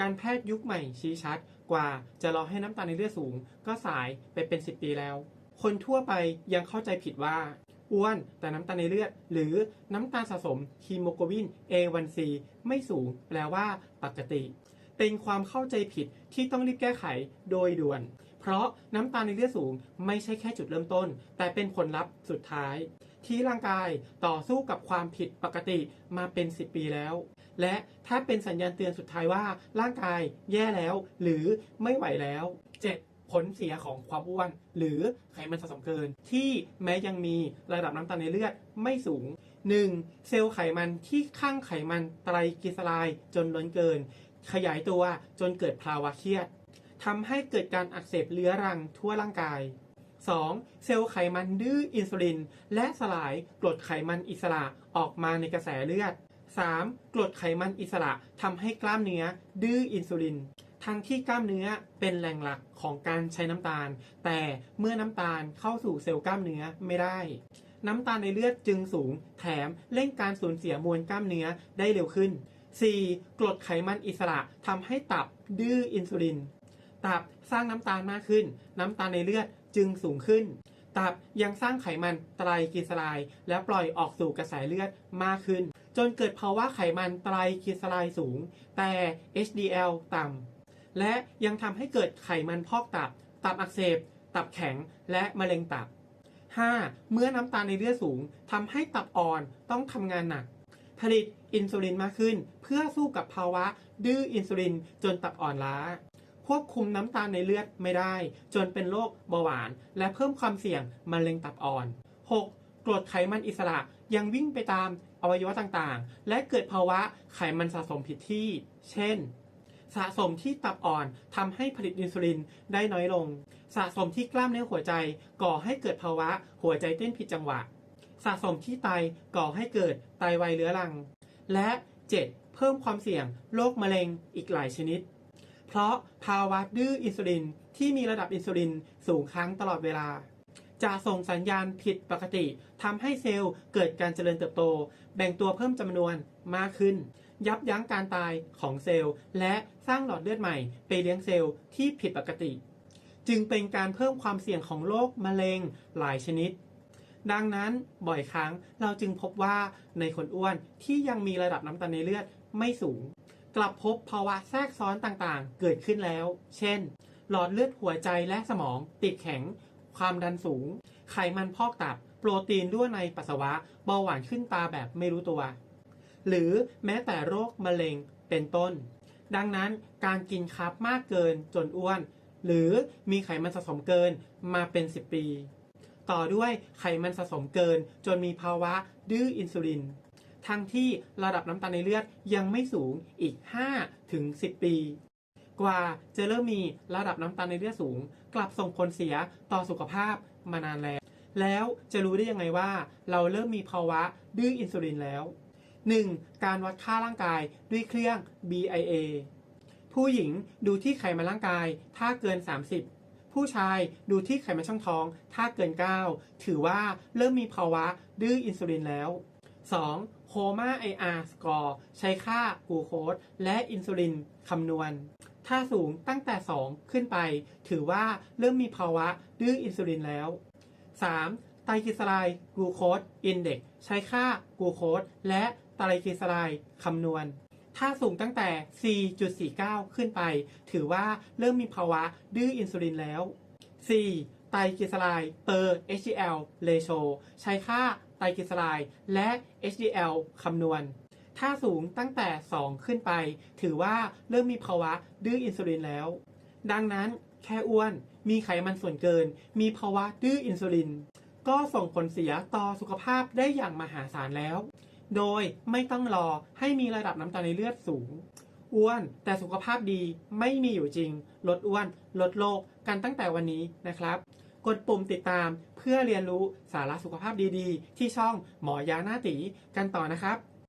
การแพทย์ยุคใหม่ชี้ชัดกว่าจะรอให้น้ำตาลในเลือดสูง ก็สายไปเป็น 10 ปีแล้ว คนทั่วไปยังเข้าใจผิดว่าอ้วนแต่น้ำตาลในเลือด หรือน้ำตาลสะสมฮีโมโกลบิน A1C ไม่สูง แปลว่าปกติ เป็นความเข้าใจผิดที่ต้องรีบแก้ไขโดยด่วน เพราะน้ำตาลในเลือดสูงไม่ใช่แค่จุดเริ่มต้น แต่เป็นผลลัพธ์สุดท้าย ที่ร่างกายต่อสู้กับความผิดปกติมาเป็น 10 ปีแล้ว และถ้าเป็นสัญญาณเตือนสุดท้ายว่าร่างกายแย่แล้ว หรือไม่ไหวแล้ว 7. ผลเสียของความอ้วน หรือไขมันสะสมเกิน ที่แม้ยังมีระดับน้ำตาลในเลือดไม่สูง 1. เซลล์ไขมันที่ข้างไขมันไตรกลีเซอไรด์จนล้นเกิน ขยายตัวจนเกิดภาวะเครียดทำให้เกิดการอักเสบเรื้อรังทั่วร่างกาย 2. เซลล์ไขมันดื้ออินซูลิน และสลายกรดไขมันอิสระออกมาในกระแสเลือด 3. กรดไขมันอิสระทำให้กล้ามเนื้อดื้ออินซูลิน ทั้งที่กล้ามเนื้อเป็นแหล่งหลักของการใช้น้ำตาล แต่เมื่อน้ำตาลเข้าสู่เซลล์กล้ามเนื้อไม่ได้ น้ำตาลในเลือดจึงสูง แถมเร่งการสูญเสียมวลกล้ามเนื้อได้เร็วขึ้น 4. กรดไขมันอิสระทำให้ตับดื้ออินซูลิน ตับสร้างน้ำตาลมากขึ้น น้ำตาลในเลือดจึงสูงขึ้น ตับยังสร้างไขมันไตรกลีเซอไรด์และปล่อยออกสู่กระแสเลือดมากขึ้น จนเกิดภาวะไขมันไตรกลีเซอไรด์สูง แต่ HDL ต่ำและยังทำให้เกิดไขมันพอกตับ ตับอักเสบ ตับแข็งและมะเร็งตับ 5. เมื่อน้ำตาลในเลือดสูงทำให้ตับอ่อนต้องทำงานหนัก ผลิตอินซูลินมากขึ้น เพื่อสู้กับภาวะดื้ออินซูลินจนตับอ่อนล้า ควบคุมน้ำตาลในเลือดไม่ได้ จนเป็นโรคเบาหวาน และเพิ่มความเสี่ยงมะเร็งตับอ่อน 6. กรดไขมันอิสระยังวิ่งไปตามอวัยวะต่างๆ และเกิดภาวะไขมันสะสมผิดที่ เช่น สะสมที่ตับอ่อนทำให้ผลิตอินซูลินได้น้อยลง สะสมที่กล้ามเนื้อหัวใจ ก่อให้เกิดภาวะหัวใจเต้นผิดจังหวะ สะสมที่ไตก่อให้เกิดไตวายเรื้อรัง และ 7. เพิ่มความเสี่ยงโรคมะเร็งอีกหลายชนิด เพราะภาวะดื้ออินซูลินที่มีระดับอินซูลินสูงครั้งตลอดเวลา จะส่งสัญญาณผิดปกติทำให้เซลล์เกิดการเจริญเติบโต แบ่งตัวเพิ่มจำนวนมากขึ้น ยับยั้งการตายของเซลล์ และสร้างหลอดเลือดใหม่ ไปเลี้ยงเซลล์ที่ผิดปกติ จึงเป็นการเพิ่มความเสี่ยงของโรคมะเร็งหลายชนิดดังนั้นบ่อยครั้งเราจึงพบว่าในคนอ้วนที่ยังมีระดับน้ำตาลในเลือดไม่สูง กลับพบภาวะแทรกซ้อนต่างๆ เกิดขึ้นแล้ว เช่น หลอดเลือดหัวใจและสมอง ติดแข็ง ความดันสูง ไขมันพอกตับ โปรตีนรั่วในปัสสาวะ เบาหวานขึ้นตาแบบไม่รู้ตัว หรือแม้แต่โรคมะเร็งเป็นต้น ดังนั้นการกินคาร์บมากเกินจนอ้วน หรือมีไขมันสะสมเกินมาเป็น 10 ปี ต่อด้วยไขมันสะสมเกินจนมีภาวะดื้ออินซูลิน ทั้งที่ระดับน้ำตาลในเลือดยังไม่สูงอีก 5 ถึง 10 ปี กว่าจะเริ่มมีระดับน้ำตาลในเลือดสูง กลับส่งผลเสียต่อสุขภาพมานานแล้ว แล้วจะรู้ได้ยังไงว่า เราเริ่มมีภาวะดื้ออินซูลินแล้ว 1. การวัดค่าร่างกายด้วยเครื่อง BIA ผู้หญิงดูที่ไขมันร่างกาย ถ้าเกิน 30 ผู้ชายดูที่ไขมันช่องท้อง ถ้าเกิน 9 ถือว่าเริ่มมีภาวะดื้ออินซูลินแล้ว 2. โคม่า IR score ใช้ค่ากลูโคสและอินซูลินคำนวณ ถ้าสูงตั้งแต่ 2 ขึ้นไป ถือว่าเริ่มมีภาวะดื้ออินซูลินแล้ว 3. ไตรกลีเซอไรด์กลูโคสอินเด็กใช้ค่ากลูโคสและไตรกลีเซอไรด์คำนวณ ถ้าสูงตั้งแต่ 4.49 ขึ้นไป ถือว่าเริ่มมีภาวะดื้ออินซูลินแล้ว 4. ไตรกลีเซอไรด์ per HDL ratio ใช้ค่า ไตรกลีเซอไรด์และ HDL คำนวณ ถ้าสูงตั้งแต่ 2 ขึ้นไป ถือว่าเริ่มมีภาวะดื้ออินซูลินแล้ว ดังนั้นแค่อ้วน มีไขมันส่วนเกิน มีภาวะดื้ออินซูลิน ก็ส่งผลเสียต่อสุขภาพได้อย่างมหาศาลแล้ว โดยไม่ต้องรอให้มีระดับน้ำตาลในเลือดสูง อ้วนแต่สุขภาพดีไม่มีอยู่จริง ลดอ้วน ลดโรคกันตั้งแต่วันนี้นะครับ กดปุ่มติดตามเพื่อเรียนรู้สาระสุขภาพดีๆ ที่ช่องหมอยาหน้าตีกันต่อนะครับ